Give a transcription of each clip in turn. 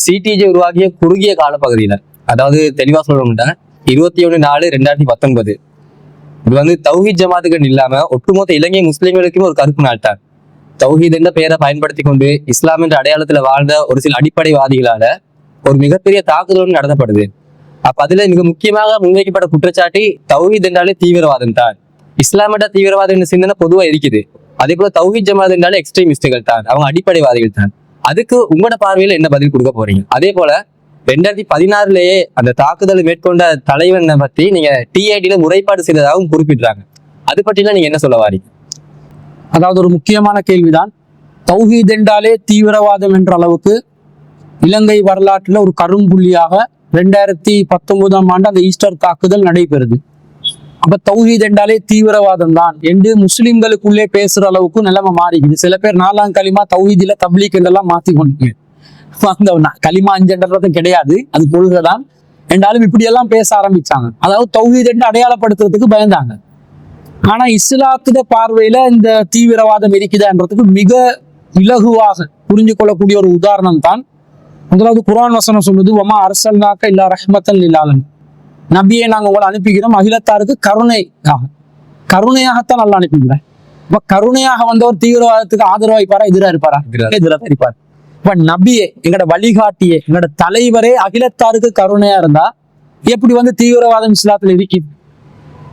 CDG உருவாகிய குறுகிய காலப்பகுதியில அதாவது தெளிவா சொல்லணும்னா இருபத்தி ஏழு நாலு ரெண்டாயிரத்தி பத்தொன்பது. இது வந்து தௌஹீத் ஜமாத்துகள் இல்லாம ஒட்டுமொத்த இலங்கை முஸ்லீம்களுக்கும் ஒரு கருப்பு நாட்டார் தௌஹீத் என்ற பெயரை பயன்படுத்தி கொண்டு இஸ்லாம் என்ற அடையாளத்துல வாழ்ந்த ஒரு சில அடிப்படைவாதிகளால ஒரு மிகப்பெரிய தாக்குதல் நடத்தப்படுது. அப்ப அதுல மிக முக்கியமாக முன்வைக்கப்பட்ட குற்றச்சாட்டு தௌஹீத் என்றாலே தீவிரவாதம் தான். இஸ்லாம் என்ற தீவிரவாதம் என்ற சிந்தனை பொதுவா இருக்குது. அதே போல தௌஹீத் ஜமாத் என்றாலே எக்ஸ்ட்ரீமிஸ்டுகள் தான். அவங்க அடிப்படைவாதிகள் தான். அதுக்கு உங்களோட பார்வையில் என்ன பதில் கொடுக்க போறீங்க? அதே போல ரெண்டாயிரத்தி பதினாறுலயே அந்த தாக்குதலை மேற்கொண்ட தலைவனை பத்தி நீங்க டிஐடியில முறைப்பாடு செய்ததாகவும் குறிப்பிடுறாங்க. அது பற்றிலாம் நீங்க என்ன சொல்ல வாரீங்க? அதாவது ஒரு முக்கியமான கேள்விதான். தௌஹீத் என்றாலே தீவிரவாதம் என்ற அளவுக்கு இலங்கை வரலாற்றில் ஒரு கரும்புள்ளியாக ரெண்டாயிரத்தி பத்தொன்பதாம் ஆண்டு அந்த ஈஸ்டர் தாக்குதல் நடைபெறுது. அப்ப தௌஹீத் என்றாலே தீவிரவாதம் தான் என்று முஸ்லிம்களுக்குள்ளே பேசுற அளவுக்கு நிலைமை மாறிக்குது. சில பேர் நாலாம் களிமா தௌஹீதில தப்லீக் என்றெல்லாம் மாத்தி கொண்டு. அந்த களிமா அஞ்சுன்றதும் கிடையாது. அது கொள்கைதான். என்றாலும் இப்படி எல்லாம் பேச ஆரம்பிச்சாங்க. அதாவது தௌஹீத் என்று அடையாளப்படுத்துறதுக்கு பயந்தாங்க. ஆனா இஸ்லாத்துட பார்வையில இந்த தீவிரவாதம் இருக்குதான்றதுக்கு மிக இலகுவாக புரிஞ்சு கொள்ளக்கூடிய ஒரு உதாரணம் தான் முதலாவது குரான் வசனம் சொல்லுது ஒமா அரசல்னாக்க இல்லா ரஹ்மத்தல் இல்லாதன் நபியை நாங்க உங்களை அனுப்பிக்கிறோம் அகிலத்தாருக்கு கருணையாக கருணையாகத்தான் நல்லா அனுப்பிக்கிறேன் இப்ப கருணையாக வந்தவர் தீவிரவாதத்துக்கு ஆதரவா இருப்பாரா? எதிரா இருப்பாரா? எதிரா. எதிரா தான் இருப்பார். இப்ப நபியே எங்களோட வழிகாட்டியே எங்களோட தலைவரே அகிலத்தாருக்கு கருணையா இருந்தா எப்படி வந்து தீவிரவாதம் இஸ்லாத்துல இருக்கு?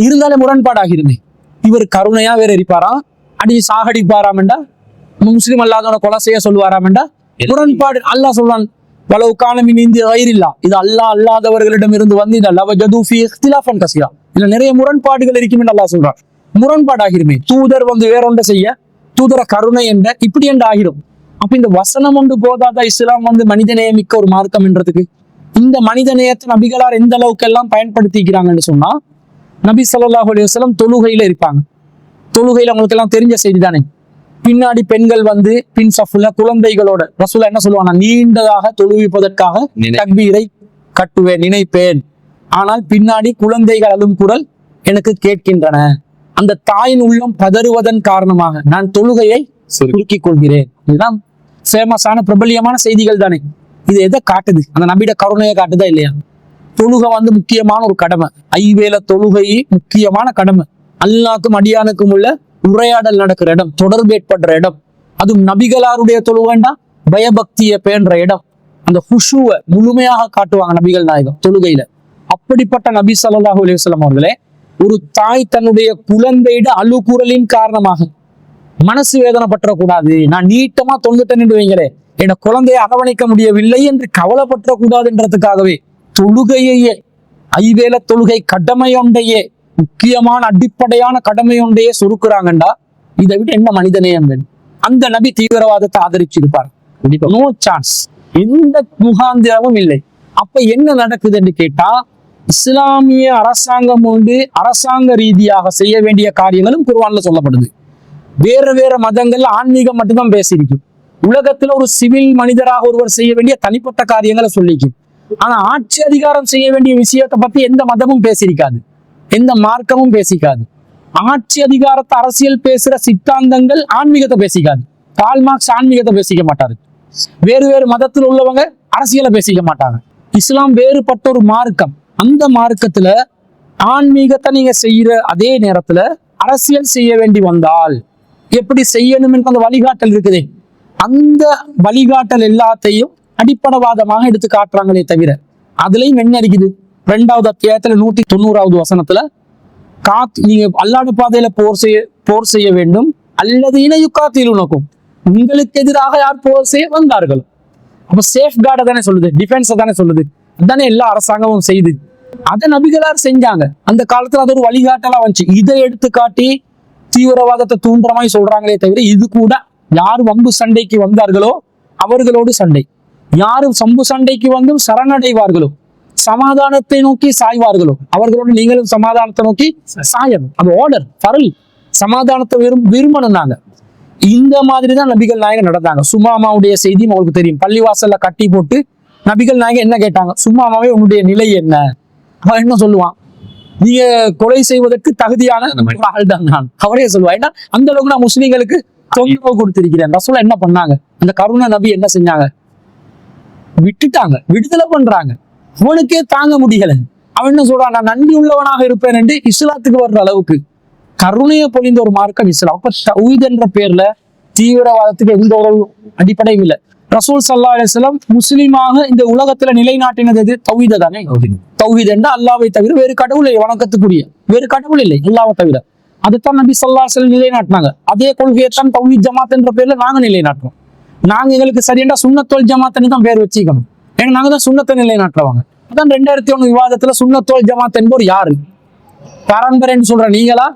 இருந்தாலே முரண்பாடாகிருமே இவர் கருணையா வேற இருப்பாராம் அடி சாகடிப்பாராமெண்டா? முஸ்லிம் அல்லாதவனை கொலை செய்ய சொல்லுவாராமெண்டா? முரண்பாடு அல்லாஹ் சொல்றான் வலவு காலமின் இந்திய கயிறில்லா. இது அல்லா அல்லாதவர்களிடம் இருந்து வந்து இந்த லவ ஜதூஃபி இஃப்திலாஃபன் கசீரா. இதுல நிறைய முரண்பாடுகள் இருக்கும் என்று அல்லா சொல்றான். முரண்பாடாகிருமே தூதர் வந்து வேறொன்றை செய்ய தூதர கருணை என்ற இப்படி என்று ஆகிடும். அப்ப இந்த வசனம் ஒன்று போதாதா இஸ்லாம் வந்து மனிதநேயம் மிக்க ஒரு மார்க்கம் என்றதுக்கு? இந்த மனித நேயத்தை நபிகளார் எந்த அளவுக்கு எல்லாம் பயன்படுத்திக்கிறாங்கன்னு சொன்னா நபி சல்லாஹ் அலி வஸ்லம் தொழுகையில இருப்பாங்க. தொழுகையில அவங்களுக்கு எல்லாம் தெரிஞ்ச செய்தி தானே? பின்னாடி பெண்கள் வந்து பின் சஃப்ல குழந்தைகளோட. ரசூலா என்ன சொல்லுவாங்க நீண்டதாக தொழுவிப்பதற்காக தக்பீரை கட்டுவேன் நினைப்பேன். ஆனால் பின்னாடி குழந்தைகள் அழும் குரல் எனக்கு கேட்கின்றன. அந்த தாயின் உள்ளம் பதறுவதன் காரணமாக நான் தொழுகையை சுருக்கிக் கொள்கிறேன் இதுதான் ஃபேமஸான பிரபல்யமான செய்திகள் தானே. இது எதை காட்டுது? அந்த நபியோட கருணையை காட்டுதா இல்லையா? தொழுகை வந்து முக்கியமான ஒரு கடமை. ஐவேல தொழுகை முக்கியமான கடமை. அல்லாக்கும் அடியானுக்கும் உள்ள உரையாடல் நடக்கிற இடம் தொடர்பு ஏற்படுற இடம் அதுவும் நபிகளாருடைய தொழுகைண்டா பயபக்தியை பேன்ற இடம். அந்த ஹுஷுவை முழுமையாக காட்டுவாங்க நபிகள் நாயகம் தொழுகையில. அப்படிப்பட்ட நபி ஸல்லல்லாஹு அலைஹி அவர்களே ஒரு தாய் தன்னுடைய குழந்தையிட அழுகுரலின் காரணமாக மனசு வேதனை பற்றக்கூடாது நான் நீட்டமா தொழுந்துட்டேன் வைங்களே என் குழந்தையை அரவணைக்க முடியவில்லை என்று கவலைப்பட்டுறக்கூடாதுன்றதுக்காகவே தொழுகையே ஐவேல தொழுகை கடமையொன்றையே முக்கியமான அடிப்படையான கடமையொண்டையே சுருக்குறாங்கண்டா. இதை விட என்ன மனிதநேயம் வேணும் அந்த நபி தீவிரவாதத்தை ஆதரிச்சிருப்பார். நோ சான்ஸ் எந்த முகாந்திரமும் இல்லை. அப்ப என்ன நடக்குதுன்னு கேட்டா இஸ்லாமிய அரசாங்கம் உண்டு அரசாங்க ரீதியாக செய்ய வேண்டிய காரியங்களும் குர்வான்ல சொல்லப்படுது. வேற வேற மதங்கள்ல ஆன்மீகம் மட்டும்தான் பேசியிருக்கும். உலகத்துல ஒரு சிவில் மனிதராக ஒருவர் செய்ய வேண்டிய தனிப்பட்ட காரியங்களை சொல்லிக்கும். ஆனா ஆட்சி அதிகாரம் செய்ய வேண்டிய விஷயத்தை பத்தி எந்த மதமும் பேசியிருக்காது. எந்த மார்க்கமும் பேசிக்காது. ஆட்சி அதிகாரத்தை அரசியல் பேசுற சித்தாந்தங்கள் ஆன்மீகத்தை பேசிக்காது. கால் மார்க்ஸ் ஆன்மீகத்தை பேசிக்க மாட்டாரு. வேறு வேறு மதத்தில் உள்ளவங்க அரசியலை பேசிக்க மாட்டாங்க. இஸ்லாம் வேறுபட்ட ஒரு மார்க்கம். அந்த மார்க்கத்துல ஆன்மீகத்தை நீங்க செய்யற அதே நேரத்துல அரசியல் செய்ய வேண்டி வந்தால் எப்படி செய்யணும் என்ற அந்த வழிகாட்டல் இருக்குதே. அந்த வழிகாட்டல் எல்லாத்தையும் அடிப்படவாதமாக எடுத்து காட்டுறாங்களே தவிர அதுலயும் என்ன இருக்குது? ரெண்டாவது அத்தியாயத்துல நூத்தி தொண்ணூறாவது வசனத்துல காத் நீங்க அல்லாடு பாதையில போர் செய்ய போர் செய்ய வேண்டும். அல்லது இணையுக்காத்தில் உனக்கும் உங்களுக்கு எதிராக யார் போர் செய்ய வந்தார்கள்? அப்ப சேஃப் கார்டை தானே சொல்லுது டிஃபென்ஸை தானே சொல்லுது. அதானே எல்லா அரசாங்கமும் செய்து. அதை நபிகளார் செஞ்சாங்க? அந்த காலத்துல அது ஒரு வழிகாட்டலா வந்துச்சு. இதை எடுத்து காட்டி தீவிரவாதத்தை தூண்டுற மாதிரி சொல்றாங்களே தவிர இது கூட யார் வம்பு சண்டைக்கு வந்தார்களோ அவர்களோடு சண்டை. யாரும் சம்பு சண்டைக்கு வந்தும் சரணடைவார்களோ சமாதானத்தை நோக்கி சாய்வார்களோ? அவர்களோடு நீங்களும் சமாதானத்தை நோக்கி சாயணும். அது ஆர்டர் பரல் சமாதானத்தை விரும் விரும்பணும் நாங்க இந்த மாதிரி தான் நபிகள் நாயகம் நடந்தாங்க. சுமாமாவுடைய செய்தி உங்களுக்கு தெரியும். பள்ளிவாசல்ல கட்டி போட்டு நபிகள் நாயகம் என்ன கேட்டாங்க? சும்மாமாவே உன்னுடைய நிலை என்ன? அவன் என்ன சொல்லுவான்? நீங்க கொலை செய்வதற்கு தகுதியான ஆள் தான் நான். அவரே சொல்லுவான். ஏன்னா அந்த அளவுக்கு நான் முஸ்லீம்களுக்கு தொந்தரவு கொடுத்திருக்கிறேன். ரசூலா என்ன பண்ணாங்க? அந்த கருணா நபி என்ன செஞ்சாங்க? விட்டுட்டாங்க. விடுதலை பண்றாங்க. அவனுக்கே தாங்க முடியல. அவன் என்ன சொல்றான்? நான் நன்றி உள்ளவனாக இருப்பேன் என்று இஸ்லாத்துக்கு வர்ற அளவுக்கு. கருணையை பொழிந்த ஒரு மார்க்கம் இஸ்லாம். அப்ப தௌஹீத் என்ற பேர்ல தீவிரவாதத்துக்கு எந்த ஒரு அடிப்படையும் இல்லை. ரசூல் சல்லா அலிஸ்லாம் முஸ்லீமாக இந்த உலகத்துல நிலைநாட்டினது எது? தௌஹீத தானே? தௌஹீத் என்ற அல்லாவை தவிர வேறு கடவுள் இல்லை வணக்கத்துக்குரிய. வேறு கடவுள் இல்லை அல்லாவை தவிர. அதைத்தான் நபி சல்லா அலிஸ்லாம் நிலைநாட்டினாங்க. அதே கொள்கையை தான் தௌஹீத் ஜமாத் என்ற பேர்ல நாங்க நிலைநாட்டுறோம். நாங்க எங்களுக்கு சரியா சுண்ணத்தோல் ஜமாத்தனி தான் பேர் வச்சுக்கணும் ஏன்னா நாங்க தான் சுண்ணத்தை நிலைநாட்டுறவங்க. அதான் ரெண்டாயிரத்தி ஒண்ணு விவாதத்துல சுண்ணத்தோல் ஜமாத் என்பவர் யாரு? பரம்பரைன்னு சொல்ற நீங்களா?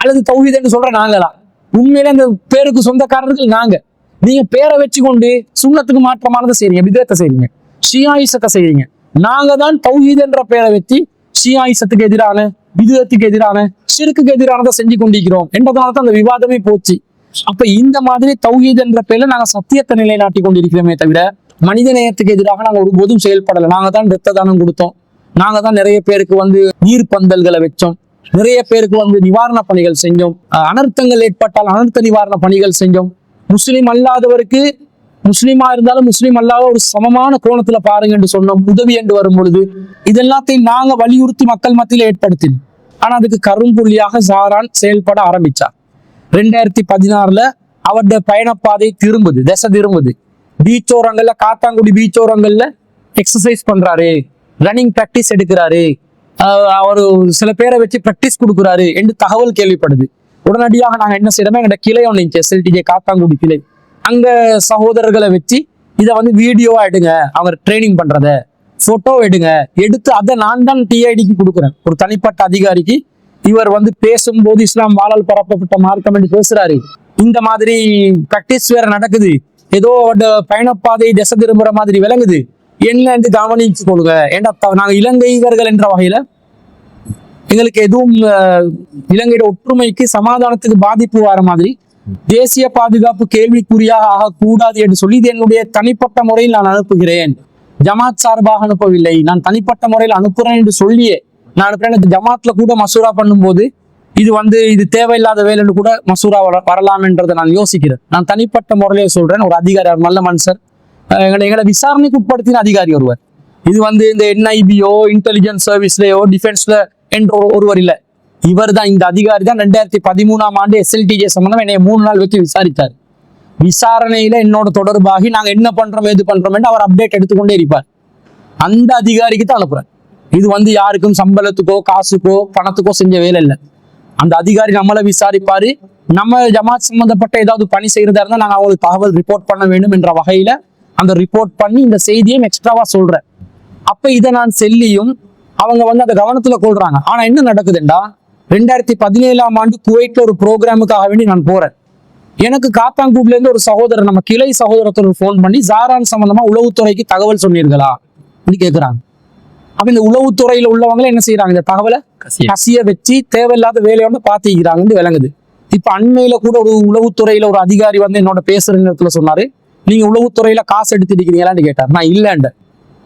அல்லது தௌஹீத்னு சொல்ற நாங்களா? உண்மையில இந்த பேருக்கு சொந்தக்காரர்கள் நாங்க. நீங்க பேரை வச்சு கொண்டு சுண்ணத்துக்கு மாற்றமானதை செய்றீங்க. விதத்தை செய்றீங்க. ஷியாயிசத்தை செய்றீங்க. நாங்க தான் தௌஹீத் என்ற பேரை வச்சு ஷியாயிசத்துக்கு எதிரான விதத்துக்கு எதிரான சிறுக்குக்கு எதிரானதை செஞ்சு கொண்டிருக்கிறோம் என்பதனால தான் அந்த விவாதமே போச்சு. அப்ப இந்த மாதிரி தௌஹீத் என்ற பேர்ல நாங்க சத்தியத்தை நிலைநாட்டி கொண்டிருக்கிறோமே தவிர மனித நேயத்துக்கு எதிராக நாங்க ஒருபோதும் செயல்படலை. நாங்க தான் ரத்த தானம் கொடுத்தோம். நாங்கள் தான் நிறைய பேருக்கு வந்து நீர் பந்தல்களை வச்சோம். நிறைய பேருக்கு வந்து நிவாரண பணிகள் செஞ்சோம். அஹ் அனர்த்தங்கள் ஏற்பட்டால் அனர்த்த நிவாரண பணிகள் செஞ்சோம். முஸ்லீம் அல்லாதவருக்கு முஸ்லீமா இருந்தாலும் முஸ்லீம் அல்லாத ஒரு சமமான கோணத்துல பாருங்க என்று சொன்னோம். உதவி என்று வரும் பொழுது இதெல்லாத்தையும் நாங்க வலியுறுத்தி மக்கள் மத்தியில ஏற்படுத்தினோம். ஆனா அதுக்கு கரும்புள்ளியாக சாரான் செயல்பட ஆரம்பிச்சார். ரெண்டாயிரத்தி பதினாறுல அவருடைய பயணப்பாதை திரும்புது திசை திரும்புது. பீச்சோரங்கள்ல காத்தாங்குடி பீச்சோரங்கள்ல எக்ஸசைஸ் பண்றாரு. ரன்னிங் ப்ராக்டிஸ் எடுக்கிறாரு. அவர் சில பேரை வச்சு ப்ராக்டிஸ் கொடுக்குறாரு என்று தகவல் கேள்விப்படுது. உடனடியாக நாங்கள் என்ன செய்யறோம் எங்க கிளை ஒன்று எஸ்எல்டிஜே காத்தாங்குடி கிளை. அங்க சகோதரர்களை வச்சு இதை வந்து வீடியோவா எடுங்க. அவர் ட்ரைனிங் பண்றத. போட்டோ எடுங்க. எடுத்து அதை நான் தான் டிஐடிக்கு கொடுக்குறேன். ஒரு தனிப்பட்ட அதிகாரிக்கு இவர் வந்து பேசும்போது இஸ்லாம் வாழல் பரப்பப்பட்ட மார்க்கம் என்று பேசுறாரு. இந்த மாதிரி ப்ராக்டிஸ் வேற நடக்குது. ஏதோ பயணப்பாதை திசை திரும்புற மாதிரி விளங்குது. என்று கவனிச்சு கொள்ளுங்க ஏன்டா நாங்கள் நாங்க இலங்கையர்கள் என்ற வகையில எங்களுக்கு எதுவும் இலங்கையோட ஒற்றுமைக்கு சமாதானத்துக்கு பாதிப்பு வர மாதிரி தேசிய பாதுகாப்பு கேள்விக்குறியாக ஆகக்கூடாது என்று சொல்லி இது என்னுடைய தனிப்பட்ட முறையில் நான் அனுப்புகிறேன். ஜமாத் சார்பாக அனுப்பவில்லை. நான் தனிப்பட்ட முறையில் அனுப்புறேன் என்று சொல்லியே நான் அனுப்புறேன். ஜமாத்ல கூட மசூரா பண்ணும்போது இது வந்து இது தேவையில்லாத வேலைன்னு கூட மசூரா வர வரலாம் என்றதை நான் யோசிக்கிறேன். நான் தனிப்பட்ட முறையிலே சொல்றேன். ஒரு அதிகாரி அவர் நல்ல மனுஷர். எங்களை எங்களை விசாரணைக்கு உட்படுத்தின அதிகாரி ஒருவர். இது வந்து இந்த என்ஐபியோ இன்டெலிஜென்ஸ் சர்வீஸ்லயோ டிஃபென்ஸ்ல என்ற ஒருவர் இல்லை. இவர் தான் இந்த அதிகாரி தான். ரெண்டாயிரத்தி பதிமூணாம் ஆண்டு எஸ்எல்டிஜே சம்பந்தம் என்னை மூணு நாள் வச்சு விசாரித்தார். விசாரணையில என்னோட தொடர்பாகி நாங்க என்ன பண்றோம் எது பண்றோம் அவர் அப்டேட் எடுத்துக்கொண்டே இருப்பார். அந்த அதிகாரிக்கு தான் அனுப்புறேன். இது வந்து யாருக்கும் சம்பளத்துக்கோ காசுக்கோ பணத்துக்கோ செஞ்ச வேலை இல்லை. அந்த அதிகாரி நம்மளை விசாரிப்பாரு. நம்ம ஜமாத் சம்பந்தப்பட்ட ஏதாவது பணி செய்யறதா இருந்தால் நாங்கள் அவங்களுக்கு தகவல் ரிப்போர்ட் பண்ண வேண்டும் என்ற வகையில அந்த ரிப்போர்ட் பண்ணி இந்த செய்தியும் எக்ஸ்ட்ராவா சொல்றேன். அப்ப இதை நான் செல்லியும் அவங்க வந்து அதை கவனத்துல கொள்றாங்க. ஆனா என்ன நடக்குதுண்டா? ரெண்டாயிரத்தி பதினேழாம் ஆண்டு குவைட்ல ஒரு ப்ரோக்ராமுக்காக வேண்டி நான் போறேன். எனக்கு காத்தாங்கூட்ல இருந்து ஒரு சகோதரர் நம்ம கிளை சகோதரத்தோட ஃபோன் பண்ணி ஜாரான் சம்பந்தமா உளவுத்துறைக்கு தகவல் சொன்னீர்களா அப்படின்னு கேட்கிறாங்க அப்ப இந்த உளவுத்துறையில உள்ளவங்களே என்ன செய்யறாங்க இந்த தகவலை? கசிய. வச்சு தேவையில்லாத வேலையோட பாத்திக்கிறாங்கன்னு விளங்குது. இப்ப அண்மையில கூட ஒரு உளவுத்துறையில ஒரு அதிகாரி வந்து என்னோட பேசுற நேரத்துல சொன்னாரு நீங்க உளவுத்துறையில காசு எடுத்துருக்கீங்களான்னு கேட்டார். நான் இல்லைண்ட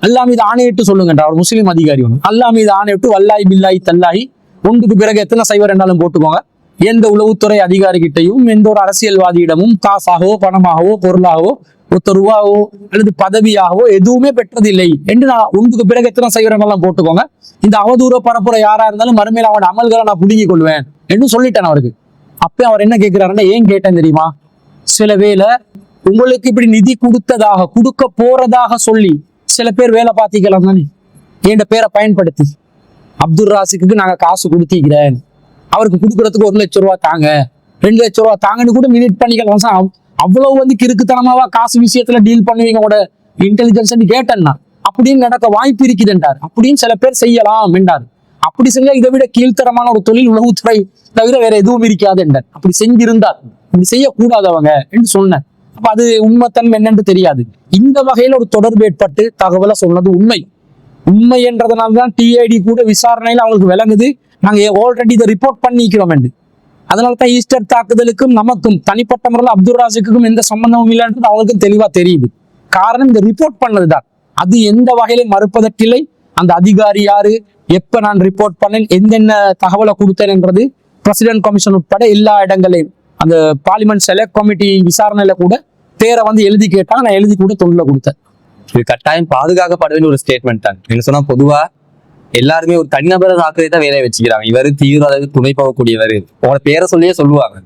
அல்லா மீது ஆணையிட்டு சொல்லுங்கண்டா ஒரு முஸ்லீம் அதிகாரி ஒன்று அல்லா மீது ஆணையிட்டு வல்லாய் பில்லாய் தல்லாய் ஒன்றுக்கு பிறகு எத்தனை சைவர் என்றாலும் போட்டுக்கோங்க. எந்த உளவுத்துறை அதிகாரிகிட்டையும் எந்த ஒரு அரசியல்வாதியிடமும் காசாகவோ பணமாகவோ பொருளாகவோ ஒத்த ரூபாவோ அல்லது பதவியாகவோ எதுவுமே பெற்றதில்லை என்று நான் ஒன்றுக்கு பிறகு எத்தனை சைவர் போட்டுக்கோங்க. இந்த அவதூற பரப்புற யாரா இருந்தாலும் மறுமையில் அவன் அமல்களை நான் புடுங்கிக் கொள்வேன் என்று சொல்லிட்டேன் அவருக்கு. அப்ப அவர் என்ன கேட்கிறாருன்னா ஏன் கேட்டேன் தெரியுமா? சில வேலை உங்களுக்கு இப்படி நிதி கொடுத்ததாக கொடுக்க போறதாக சொல்லி சில பேர் வேலை பார்த்திக்கலாம் தானே? என் பேரை பயன்படுத்தி. அப்துல் ராசிக்கு நாங்க காசு கொடுத்திக்கிறேன் அவருக்கு கொடுக்கறதுக்கு ஒரு லட்சம் ரூபா தாங்க. ரெண்டு லட்சம் ரூபா தாங்கன்னு கூட மினிட் பண்ணிக்கலாம் சார். அவ்வளவு வந்து கிறுக்குத்தனமாவா காசு விஷயத்துல டீல் பண்ணுவீங்க உங்களோட இன்டெலிஜென்ஸ் கேட்டேன்னா அப்படின்னு நடக்க வாய்ப்பு இருக்குதுன்றார். அப்படின்னு சில பேர் செய்யலாம் என்றார். அப்படி செஞ்சா இதை விட கீழ்த்தரமான ஒரு தொழில் உளவுத்துறை தவிர வேற எதுவும் இருக்காது என்றார் அப்படி செஞ்சிருந்தார். இப்படி செய்யக்கூடாதவங்க என்று சொன்னேன் அப்ப அது உண்மைத்தன்மை என்னன்னு தெரியாது. இந்த வகையில ஒரு தொடர்பு ஏற்பட்டு தகவலை சொன்னது உண்மை. உண்மை என்றதுனால தான் டிஐடி கூட விசாரணையில அவங்களுக்கு விளங்குது. நாங்க ஆல்ரெடி இதை ரிப்போர்ட் பண்ணிக்கிறோம் என்று. அதனால தான் ஈஸ்டர் தாக்குதலுக்கும் நமக்கும் தனிப்பட்ட முறையில் அப்துல் ராஜுக்கும் எந்த சம்பந்தமும் இல்லைன்றது அவங்களுக்கும் தெளிவா தெரியுது. காரணம் இந்த ரிப்போர்ட் பண்ணதுதான். அது எந்த வகையிலும் மறுப்பதற்கில்லை. அந்த அதிகாரி யாரு? எப்ப நான் ரிப்போர்ட் பண்ணேன்? எந்தென்ன தகவலை கொடுத்தேன் என்றது பிரசிடென்ட் கமிஷன் உட்பட எல்லா இடங்களையும் அந்த பார்லிமெண்ட் செலக்ட் கமிட்டி விசாரணையில கூட பேரை வந்து எழுதி கேட்டாங்க. நான் எழுதி கூட தொண்டில் கொடுத்தேன். இது கட்டாயம் பாதுகாக்கப்பட வேண்டிய ஒரு ஸ்டேட்மெண்ட் தான். என்ன சொன்னா பொதுவா எல்லாருமே ஒரு தனிநபரை தாக்குறதை தான் வேலையை வச்சுக்கிறாங்க. இவர் தீவிரவாத துணை போகக்கூடியவர். உங்களோட பேரை சொல்லியே சொல்லுவாங்க.